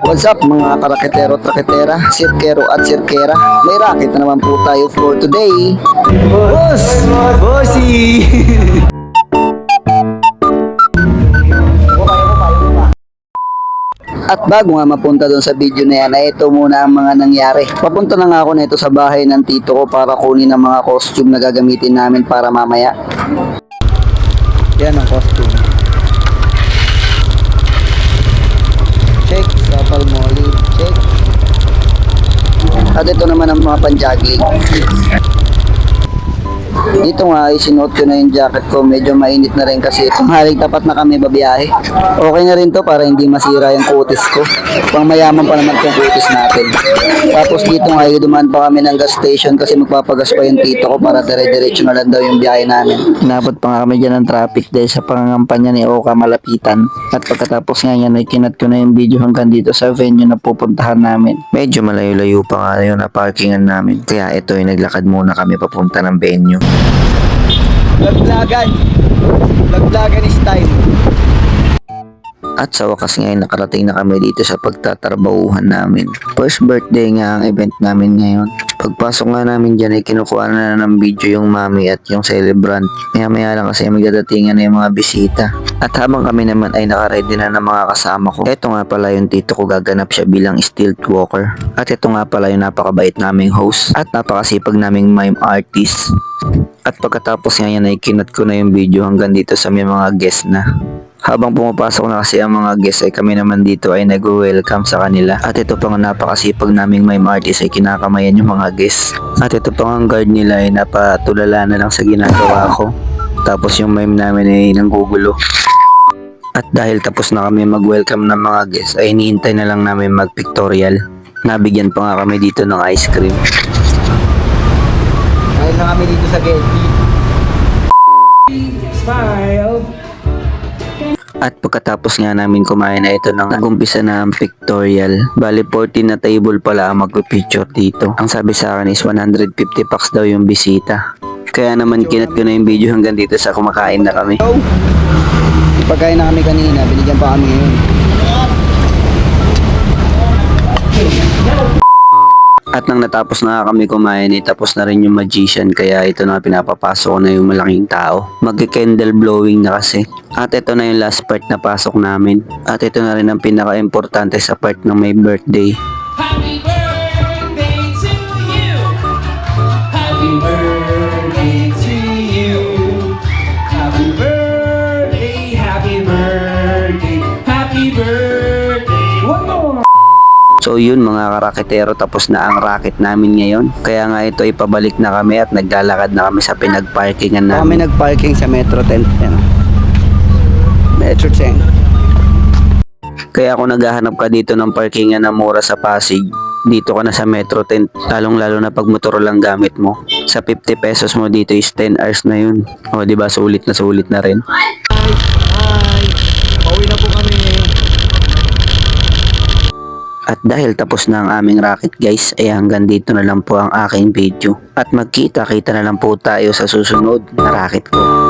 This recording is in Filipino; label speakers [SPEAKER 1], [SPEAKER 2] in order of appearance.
[SPEAKER 1] What's up mga karaketero, traketera, sirkero at sirkera? May racket na naman po tayo for today. Boss! Bossy! At bago nga mapunta doon sa video na yan, ay ito muna ang mga nangyari. Papunta na nga ako nito sa bahay ng tito ko para kunin ang mga costume na gagamitin namin para mamaya. Yan ang costume. Check, sa palmolive, check. At ito naman ang mga panjagling. Dito nga ay sinuot ko na yung jacket ko. Medyo mainit na rin kasi itong halig tapat na kami babiyahe. Okay na rin to para hindi masira yung kutis ko. Pang mayaman pa naman itong kutis natin. Tapos dito nga dumaan pa kami ng gas station kasi magpapagas pa yung tito ko para dire-diretso na lang daw yung biyahe namin. Inabot pa nga kami dyan ng traffic dahil sa pangangampanya ni Oka malapitan. At pagkatapos nga yan ay kinat ko na yung video hanggang dito sa venue na pupuntahan namin.
[SPEAKER 2] Medyo malayo-layo pa nga yun na parkingan namin. Kaya ito ay naglakad muna kami papunta ng venue.
[SPEAKER 1] Laglagan! Laglagan is time.
[SPEAKER 2] At sa wakas nga ay nakarating na kami dito sa pagtatrabahuhan namin. First birthday nga ang event namin ngayon. Pagpasok nga namin dyan ay kinukuha na ng video yung mami at yung celebrant. Maya maya lang kasi magdadatingan na yung mga bisita. At habang kami naman ay nakaready na ng mga kasama ko. Ito nga pala yung tito ko gaganap siya bilang stilt walker. At ito nga pala yung napakabait naming host. At napakasipag naming mime artist. At pagkatapos nga yan ay kinat ko na yung video hanggang dito sa may mga guest na. Habang pumapasok na kasi ang mga guests ay kami naman dito ay nag-welcome sa kanila. At ito pang napakasipag naming mime artist ay kinakamayan yung mga guests. At ito pang ang guard nila ay napatulala na lang sa ginagawa ko. Tapos yung mime namin ay nanggugulo. At dahil tapos na kami mag-welcome ng mga guests ay hinihintay na lang namin mag-pictorial. Nabigyan pa nga kami dito ng ice cream.
[SPEAKER 1] Dahil na kami dito sa Getty.
[SPEAKER 2] At pagkatapos nga namin kumain na ito nang nagumpisa na ang pictorial. Bali 14 na table pala ang magpipicture dito. Ang sabi sa akin is 150 packs daw yung bisita. Kaya naman kinat ko na yung video hanggang dito sa kumakain na kami.
[SPEAKER 1] Pagkain na kami kanina, binigyan pa kami ngayon.
[SPEAKER 2] At nang natapos na kami kumain, eh, tapos na rin yung magician kaya ito na pinapapasok na yung malaking tao. Magki-candle blowing na kasi. At ito na yung last part na pasok namin. At ito na rin ang pinaka-importante sa part ng may birthday.
[SPEAKER 3] Happy birthday to you. Happy birthday
[SPEAKER 2] So yun mga karaketero tapos na ang racket namin ngayon. Kaya nga ito ipabalik na kami at naglalakad na kami sa pinagparkingan
[SPEAKER 1] Kami
[SPEAKER 2] namin.
[SPEAKER 1] nag-parking sa Metro 10. Yan. Metro 10.
[SPEAKER 2] Kaya kung naghahanap ka dito ng parkingan na mura sa Pasig, dito ka na sa Metro 10, lalong lalo na pag motor lang gamit mo. Sa 50 pesos mo dito is 10 hours na yun. O di ba sulit na sulit na rin.
[SPEAKER 1] Hi! Pauwi na po kami.
[SPEAKER 2] At dahil tapos na ang aming racket guys, ay hanggang dito na lang po ang aking video. At magkita-kita na lang po tayo sa susunod na racket ko.